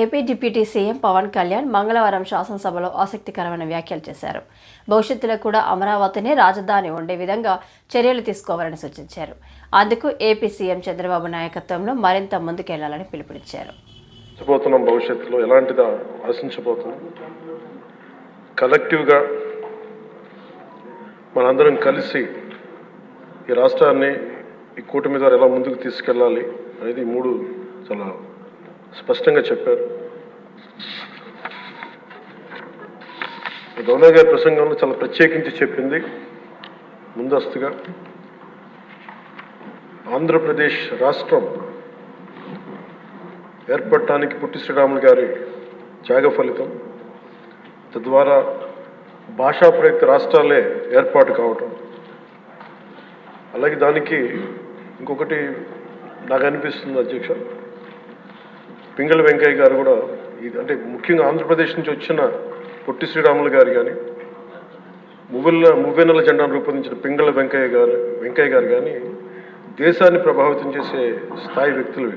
AP deputy CM Pawan Kalyan మంగళవారం శాసనసభలో ఆసక్తికరమైన వ్యాఖ్యలు చేశారు. భవిష్యత్తులో కూడా అమరావతినే రాజధాని ఉండే విధంగా చర్యలు తీసుకోవాలని సూచించారు. అందుకు ఏపీ సీఎం చంద్రబాబు నాయకత్వంలో మరింత ముందుకెళ్ళాలని పిలుపునిచ్చారు. భవిష్యత్తులో ఎలాంటిదా ఆశించబోతున్నాం? కలెక్టివ్గా మనందరం కలిసి ఈ రాష్ట్రాన్ని ఈ కూటమి ద్వారా ఎలా ముందుకు తీసుకెళ్ళాలి అనేది మూడు చాలా స్పష్టంగా చెప్పారు. గవర్నర్ గారి ప్రసంగంలో చాలా ప్రత్యేకించి చెప్పింది ముందస్తుగా. ఆంధ్రప్రదేశ్ రాష్ట్రం ఏర్పడటానికి పుట్టి శ్రీరాములు గారి త్యాగ ఫలితం తద్వారా భాషా ప్రయుక్త రాష్ట్రాలే ఏర్పాటు కావటం. అలాగే దానికి ఇంకొకటి నాకు అనిపిస్తుంది అధ్యక్ష పింగళ వెంకయ్య గారు కూడా ఇది అంటే ముఖ్యంగా ఆంధ్రప్రదేశ్ నుంచి వచ్చిన పొట్టి శ్రీరాములు గారు కానీ మువ్వెల మువ్వెన్నెల జెండాను రూపొందించిన పింగళ వెంకయ్య గారు వెంకయ్య గారు కానీ దేశాన్ని ప్రభావితం చేసే స్థాయి వ్యక్తులు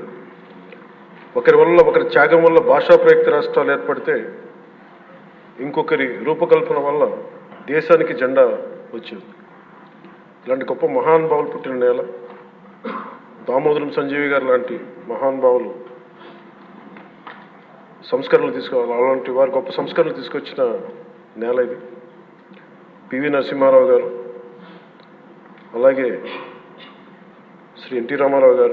ఒకరి వల్ల ఒకరి త్యాగం వల్ల భాషా ప్రయుక్త రాష్ట్రాలు ఏర్పడితే ఇంకొకరి రూపకల్పన వల్ల దేశానికి జెండా వచ్చింది. ఇలాంటి గొప్ప మహానుభావులు పుట్టిన నేల దామోదరం సంజీవి గారు లాంటి మహానుభావులు సంస్కరణలు తీసుకోవాలి. అలాంటి వారు గొప్ప సంస్కరణలు తీసుకొచ్చిన నేల ఇది. పివి నరసింహారావు గారు అలాగే శ్రీ ఎన్టీ రామారావు గారు.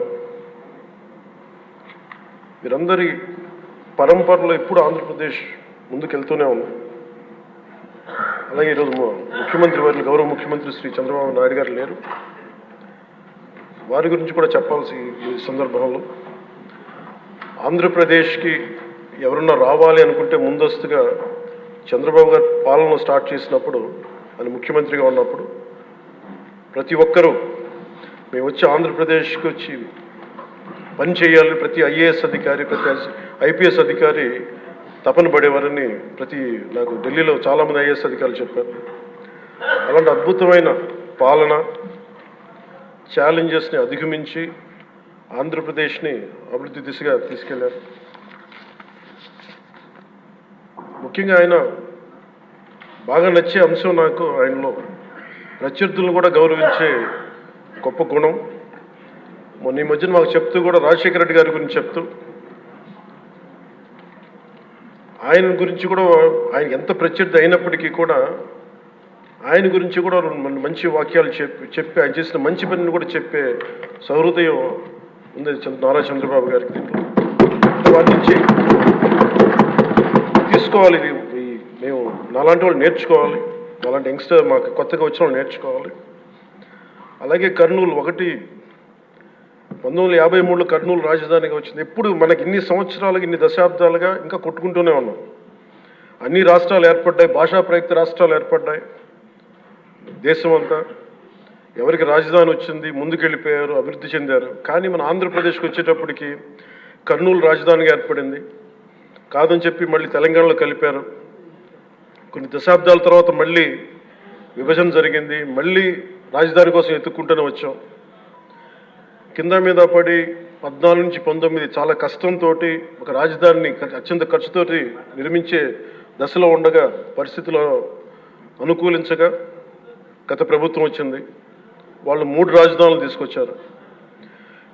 వీరందరి పరంపరలో ఎప్పుడు ఆంధ్రప్రదేశ్ ముందుకెళ్తూనే ఉంది. అలాగే ఈరోజు ముఖ్యమంత్రి వారిని గౌరవ ముఖ్యమంత్రి శ్రీ చంద్రబాబు నాయుడు గారు లేరు. వారి గురించి కూడా చెప్పాల్సి ఈ సందర్భంలో. ఆంధ్రప్రదేశ్కి ఎవరన్నా రావాలి అనుకుంటే ముందస్తుగా చంద్రబాబు గారు పాలన స్టార్ట్ చేసినప్పుడు అని ముఖ్యమంత్రిగా ఉన్నప్పుడు ప్రతి ఒక్కరూ మేము వచ్చి ఆంధ్రప్రదేశ్కి వచ్చి పని చేయాలి ప్రతి ఐఏఎస్ అధికారి ప్రతి ఐపీఎస్ అధికారి తపన పడేవారని ప్రతి నాకు ఢిల్లీలో చాలామంది ఐఏఎస్ అధికారులు చెప్పారు. అలాంటి అద్భుతమైన పాలన ఛాలెంజెస్ని అధిగమించి ఆంధ్రప్రదేశ్ని అభివృద్ధి దిశగా తీసుకెళ్ళారు. ముఖ్యంగా ఆయన బాగా నచ్చే అంశం నాకు ఆయనలో. ప్రత్యర్థులను కూడా గౌరవించే గొప్ప గుణం. మొన్న ఈ మధ్యన మాకు చెప్తూ కూడా రాజశేఖర రెడ్డి గారి గురించి చెప్తూ. ఆయన గురించి కూడా ఆయన ఎంత ప్రత్యర్థి అయినప్పటికీ కూడా ఆయన గురించి కూడా రెండు మంచి వాక్యాలు చెప్పి చెప్పి ఆయన చేసిన మంచి పనిని కూడా చెప్పే సహృదయం ఉంది నారా చంద్రబాబు గారికి. దీంట్లో వాటి నుంచి తీసుకోవాలి ఇది మేము నాలాంటి వాళ్ళు నేర్చుకోవాలి. అలాంటి యంగ్స్టర్ మాకు కొత్తగా వచ్చిన వాళ్ళు నేర్చుకోవాలి. అలాగే కర్నూలు ఒకటి పంతొమ్మిది వందల యాభై మూడులో కర్నూలు రాజధానిగా వచ్చింది. ఎప్పుడు మనకి ఇన్ని సంవత్సరాలుగా ఇన్ని దశాబ్దాలుగా ఇంకా కొట్టుకుంటూనే ఉన్నాం. అన్ని రాష్ట్రాలు ఏర్పడ్డాయి. భాషా ప్రయుక్త రాష్ట్రాలు ఏర్పడ్డాయి. దేశం అంతా ఎవరికి రాజధాని వచ్చింది ముందుకెళ్ళిపోయారు అభివృద్ధి చెందారు. కానీ మన ఆంధ్రప్రదేశ్కి వచ్చేటప్పటికి కర్నూలు రాజధానిగా ఏర్పడింది. కాదని చెప్పి మళ్ళీ తెలంగాణలో కలిపారు. కొన్ని దశాబ్దాల తర్వాత మళ్ళీ విభజన జరిగింది. మళ్ళీ రాజధాని కోసం ఎత్తుక్కుంటూనే వచ్చాం. కింద మీద పడి పద్నాలుగు నుంచి పంతొమ్మిది చాలా కష్టంతో ఒక రాజధానిని అత్యంత ఖర్చుతోటి నిర్మించే దశలో ఉండగా పరిస్థితులు అనుకూలించగా గత ప్రభుత్వం వచ్చింది. వాళ్ళు మూడు రాజధానులు తీసుకొచ్చారు.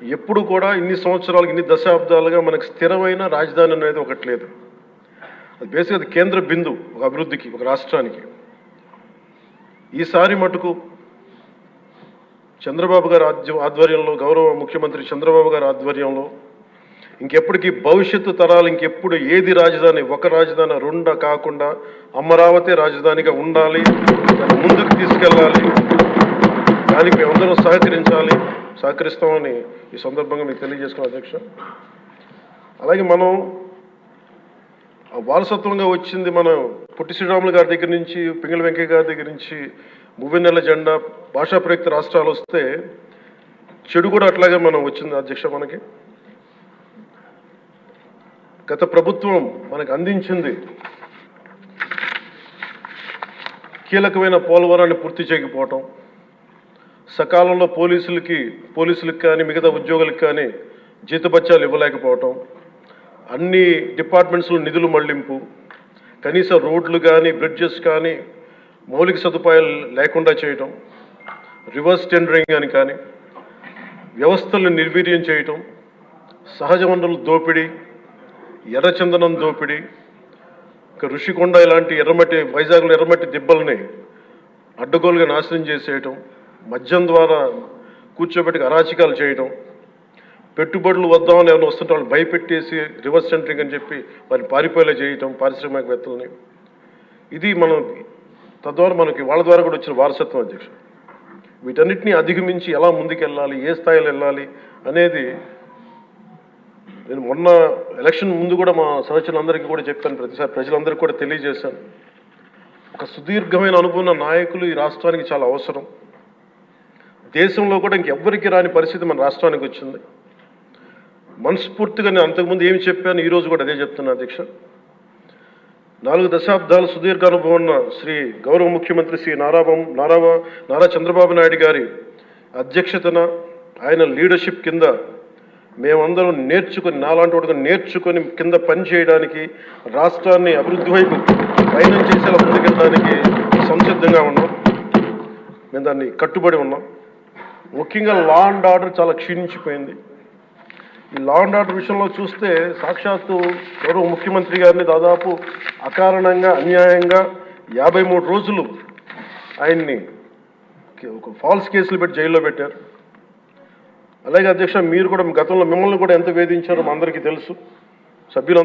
ఎప్పుడు కూడా ఇన్ని సంవత్సరాలు ఇన్ని దశాబ్దాలుగా మనకు స్థిరమైన రాజధాని అనేది ఒకటి లేదు. అది బేసిక్ అది కేంద్ర బిందు ఒక అభివృద్ధికి ఒక రాష్ట్రానికి. ఈసారి మటుకు చంద్రబాబు గారు ఆధ్య- ఆధ్వర్యంలో గౌరవ ముఖ్యమంత్రి చంద్రబాబు గారి ఆధ్వర్యంలో ఇంకెప్పటికీ భవిష్యత్తు తరాలు ఇంకెప్పుడు ఏది రాజధాని ఒక రాజధాని రెండ కాకుండా అమరావతి రాజధానిగా ఉండాలి ముందుకు తీసుకెళ్ళాలి దానికి మేమందరం సహకరించాలి సహకరిస్తామని ఈ సందర్భంగా మీకు తెలియజేసుకున్న అధ్యక్ష. అలాగే మనం వారసత్వంగా వచ్చింది మనం పొట్టి శ్రీరాములు గారి దగ్గర నుంచి పింగళ వెంకయ్య గారి దగ్గర నుంచి మువ్వెన్నెల జెండా భాషా ప్రయుక్త రాష్ట్రాలు వస్తే చెడు కూడా అట్లాగే మనం వచ్చింది అధ్యక్ష మనకి. గత ప్రభుత్వం మనకు అందించింది కీలకమైన పోలవరాన్ని పూర్తి చేయకపోవటం సకాలంలో పోలీసులకి పోలీసులకు కానీ మిగతా ఉద్యోగులకు కానీ జీతభత్యాలు ఇవ్వలేకపోవటం అన్ని డిపార్ట్మెంట్స్లో నిధులు మళ్ళింపు కనీస రోడ్లు కానీ బ్రిడ్జెస్ కానీ మౌలిక సదుపాయాలు లేకుండా చేయటం రివర్స్ టెండరింగ్ అని కానీ వ్యవస్థలను నిర్వీర్యం చేయటం సహజ వనరుల దోపిడీ ఎర్రచందనం దోపిడీ ఇంకా ఋషికొండ ఇలాంటి ఎర్రమట్టి వైజాగ్లో ఎర్రమట్టి దిబ్బల్ని అడ్డగోలుగా నాశనం చేసేయటం మద్యం ద్వారా కూర్చోబెట్టి అరాచకాలు చేయటం పెట్టుబడులు వద్దామని ఎవరైనా వస్తుంటే వాళ్ళు భయపెట్టేసి రివర్స్ సెంటరింగ్ అని చెప్పి వారిని పారిపోయేలా చేయటం పారిశ్రామికవేత్తలని. ఇది మనం తద్వారా మనకి వాళ్ళ ద్వారా కూడా వచ్చిన వారసత్వం అధ్యక్షుడు వీటన్నిటిని అధిగమించి ఎలా ముందుకెళ్ళాలి ఏ స్థాయిలో వెళ్ళాలి అనేది నేను మొన్న ఎలక్షన్ ముందు కూడా మా సహచరులందరికీ కూడా చెప్పాను ప్రతిసారి ప్రజలందరికీ కూడా తెలియజేశాను. ఒక సుదీర్ఘమైన అనుభవం నాయకులు ఈ రాష్ట్రానికి చాలా అవసరం. దేశంలో కూడా ఇంకెవ్వరికి రాని పరిస్థితి మన రాష్ట్రానికి వచ్చింది. మనస్ఫూర్తిగా నేను అంతకుముందు ఏమి చెప్పాను ఈరోజు కూడా అదే చెప్తున్నా అధ్యక్ష. నాలుగు దశాబ్దాల సుదీర్ఘ అనుభవం ఉన్న శ్రీ గౌరవ ముఖ్యమంత్రి శ్రీ నారాబం నారాబా నారా చంద్రబాబు నాయుడు గారి అధ్యక్షతన ఆయన లీడర్షిప్ కింద మేమందరం నేర్చుకొని నాలాంటి వాడుగా నేర్చుకొని కింద పని చేయడానికి రాష్ట్రాన్ని అభివృద్ధి వైపు పయనం చేసేలా ముందుకెళ్ళడానికి సంసిద్ధంగా ఉన్నాం. మేము దాన్ని కట్టుబడి ఉన్నాం. ముఖ్యంగా లా అండ్ ఆర్డర్ చాలా క్షీణించిపోయింది. ఈ లా అండ్ ఆర్డర్ విషయంలో చూస్తే సాక్షాత్తు గౌరవ ముఖ్యమంత్రి గారిని దాదాపు అకారణంగా అన్యాయంగా యాభై మూడు రోజులు ఆయన్ని ఒక ఫాల్స్ కేసులు పెట్టి జైల్లో పెట్టారు. అలాగే అధ్యక్ష మీరు కూడా గతంలో మిమ్మల్ని కూడా ఎంత వేధించారో మా అందరికీ తెలుసు. సభ్యులు